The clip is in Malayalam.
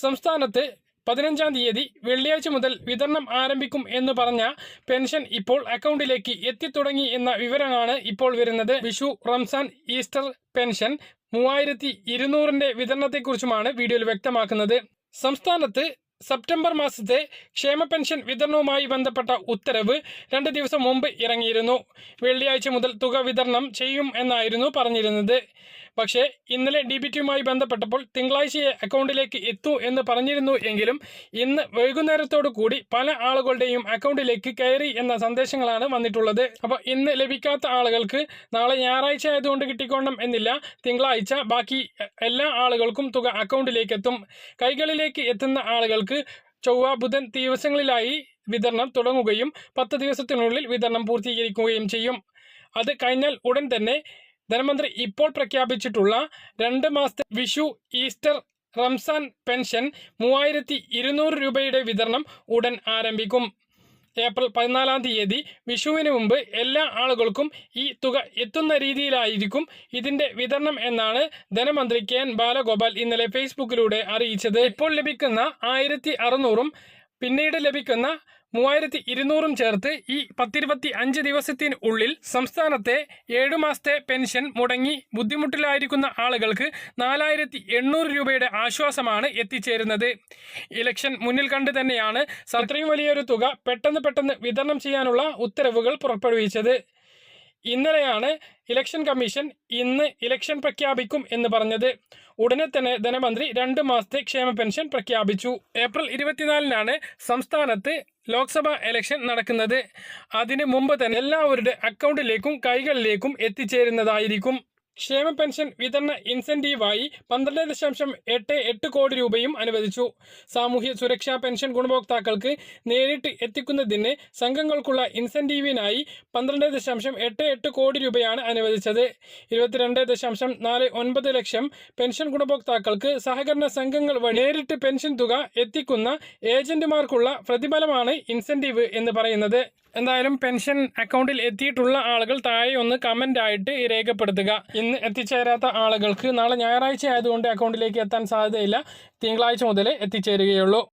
സംസ്ഥാനത്ത് പതിനഞ്ചാം തീയതി വെള്ളിയാഴ്ച മുതൽ വിതരണം ആരംഭിക്കും എന്ന് പറഞ്ഞ പെൻഷൻ ഇപ്പോൾ അക്കൗണ്ടിലേക്ക് എത്തിത്തുടങ്ങി എന്ന വിവരമാണ് ഇപ്പോൾ വരുന്നത്. വിഷു റംസാൻ ഈസ്റ്റർ പെൻഷൻ മൂവായിരത്തി ഇരുന്നൂറിന്റെ വിതരണത്തെക്കുറിച്ചുമാണ് വീഡിയോയിൽ വ്യക്തമാക്കുന്നത്. സംസ്ഥാനത്ത് സെപ്റ്റംബർ മാസത്തെ ക്ഷേമ പെൻഷൻ വിതരണവുമായി ബന്ധപ്പെട്ട ഉത്തരവ് രണ്ട് ദിവസം മുമ്പ് ഇറങ്ങിയിരുന്നു. വെള്ളിയാഴ്ച മുതൽ തുക വിതരണം ചെയ്യും എന്നായിരുന്നു പറഞ്ഞിരുന്നത്. പക്ഷേ ഇന്നലെ ഡി ബി ടിയുമായി ബന്ധപ്പെട്ടപ്പോൾ തിങ്കളാഴ്ചയെ അക്കൗണ്ടിലേക്ക് എത്തൂ എന്ന് പറഞ്ഞിരുന്നു എങ്കിലും ഇന്ന് വൈകുന്നേരത്തോടു കൂടി പല ആളുകളുടെയും അക്കൗണ്ടിലേക്ക് കയറി എന്ന സന്ദേശങ്ങളാണ് വന്നിട്ടുള്ളത്. അപ്പോൾ ഇന്ന് ലഭിക്കാത്ത ആളുകൾക്ക് നാളെ ഞായറാഴ്ച ആയതുകൊണ്ട് കിട്ടിക്കോണം എന്നില്ല. തിങ്കളാഴ്ച ബാക്കി എല്ലാ ആളുകൾക്കും തുക അക്കൗണ്ടിലേക്ക് എത്തും കൈകളിലേക്ക് എത്തുന്ന ആളുകൾക്ക് ചൊവ്വ ബുധൻ ദിവസങ്ങളിലായി വിതരണം തുടങ്ങുകയും പത്ത് ദിവസത്തിനുള്ളിൽ വിതരണം പൂർത്തീകരിക്കുകയും ചെയ്യും. അത് കഴിഞ്ഞാൽ ഉടൻ തന്നെ ധനമന്ത്രി ഇപ്പോൾ പ്രഖ്യാപിച്ചിട്ടുള്ള രണ്ട് മാസത്തെ വിഷു ഈസ്റ്റർ റംസാൻ പെൻഷൻ മൂവായിരത്തി ഇരുന്നൂറ് രൂപയുടെ വിതരണം ഉടൻ ആരംഭിക്കും. ഏപ്രിൽ പതിനാലാം തീയതി വിഷുവിന് മുമ്പ് എല്ലാ ആളുകൾക്കും ഈ തുക എത്തുന്ന രീതിയിലായിരിക്കും ഇതിന്റെ വിതരണം എന്നാണ് ധനമന്ത്രി കെ എൻ ബാലഗോപാൽ ഇന്നലെ ഫേസ്ബുക്കിലൂടെ അറിയിച്ചത്. ഇപ്പോൾ ലഭിക്കുന്ന ആയിരത്തി അറുന്നൂറും പിന്നീട് ലഭിക്കുന്ന മൂവായിരത്തി ഇരുന്നൂറും ചേർത്ത് ഈ പത്തിരുപത്തി അഞ്ച് ദിവസത്തിനുള്ളിൽ സംസ്ഥാനത്തെ ഏഴു മാസത്തെ പെൻഷൻ മുടങ്ങി ബുദ്ധിമുട്ടിലായിരിക്കുന്ന ആളുകൾക്ക് നാലായിരത്തി എണ്ണൂറ് രൂപയുടെ ആശ്വാസമാണ് എത്തിച്ചേരുന്നത്. ഇലക്ഷൻ മുന്നിൽ കണ്ട് തന്നെയാണ് അത്രയും വലിയൊരു തുക പെട്ടെന്ന് പെട്ടെന്ന് വിതരണം ചെയ്യാനുള്ള ഉത്തരവുകൾ പുറപ്പെടുവിച്ചത്. ഇന്നലെയാണ് ഇലക്ഷൻ കമ്മീഷൻ ഇന്ന് ഇലക്ഷൻ പ്രഖ്യാപിക്കും എന്ന് പറഞ്ഞത്. ഉടനെ തന്നെ ധനമന്ത്രി രണ്ട് മാസത്തെ ക്ഷേമ പെൻഷൻ പ്രഖ്യാപിച്ചു. ഏപ്രിൽ ഇരുപത്തിനാലിനാണ് സംസ്ഥാനത്ത് ലോക്സഭാ ഇലക്ഷൻ നടക്കുന്നത്. അതിന് മുമ്പ് തന്നെ എല്ലാവരുടെ അക്കൗണ്ടിലേക്കും കൈകളിലേക്കും എത്തിച്ചേരുന്നതായിരിക്കും. ക്ഷേമ പെൻഷൻ വിതരണ ഇൻസെന്റീവായി പന്ത്രണ്ട് ദശാംശം എട്ട് എട്ട് കോടി രൂപയും അനുവദിച്ചു. സാമൂഹ്യ സുരക്ഷാ പെൻഷൻ ഗുണഭോക്താക്കൾക്ക് നേരിട്ട് എത്തിക്കുന്നതിന് സംഘങ്ങൾക്കുള്ള ഇൻസെന്റീവിനായി പന്ത്രണ്ട് ദശാംശം എട്ട് എട്ട് കോടി രൂപയാണ് അനുവദിച്ചത്. ഇരുപത്തിരണ്ട് ദശാംശം നാല് ഒൻപത് ലക്ഷം പെൻഷൻ ഗുണഭോക്താക്കൾക്ക് സഹകരണ സംഘങ്ങൾ വഴി നേരിട്ട് പെൻഷൻ തുക എത്തിക്കുന്ന ഏജന്റുമാർക്കുള്ള പ്രതിഫലമാണ് ഇൻസെന്റീവ് എന്ന് പറയുന്നത്. എന്തായാലും പെൻഷൻ അക്കൗണ്ടിൽ എത്തിയിട്ടുള്ള ആളുകൾ താഴെ ഒന്ന് കമന്റ് ആയിട്ട് രേഖപ്പെടുത്തുക. ഇന്ന് എത്തിച്ചേരാത്ത ആളുകൾക്ക് നാളെ ഞായറാഴ്ച ആയതുകൊണ്ട് അക്കൗണ്ടിലേക്ക് എത്താൻ സാധ്യതയില്ല. തിങ്കളാഴ്ച മുതൽ എത്തിച്ചേരുകയുള്ളൂ.